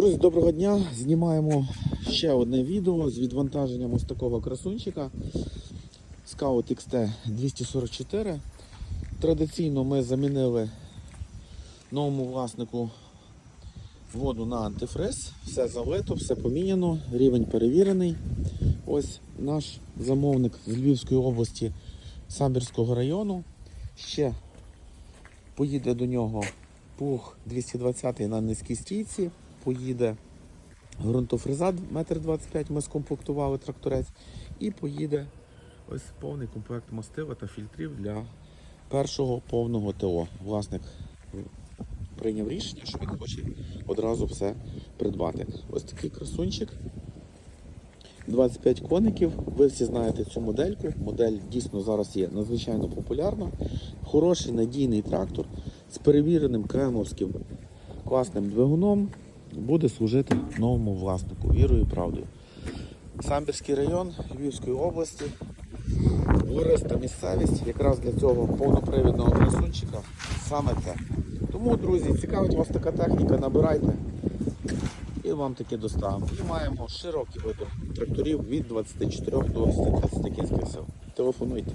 Друзі, доброго дня! Знімаємо ще одне відео з відвантаженням ось такого красунчика Scout XT 244. Традиційно ми замінили новому власнику воду на антифриз. Все залито, все поміняно, рівень перевірений. Ось наш замовник з Львівської області Самбірського району. Ще поїде до нього плуг 220 на низькій стійці, поїде ґрунтофреза 1,25 м ми скомплектували тракторець, і поїде ось повний комплект мастила та фільтрів для першого повного ТО. Власник прийняв рішення, що він хоче одразу все придбати. Ось такий красунчик. 25 коників. Ви всі знаєте цю модельку. Модель дійсно зараз є надзвичайно популярна. Хороший надійний трактор з перевіреним кремовським класним двигуном буде служити новому власнику вірою і правдою. Самбірський район Львівської області. Гориста місцевість якраз для цього повнопривідного красунчика саме те. Тому, друзі, цікавить вас така техніка, набирайте і вам таке доставимо. І маємо широкий вибір тракторів від 24 до 120 кінських сил. Телефонуйте.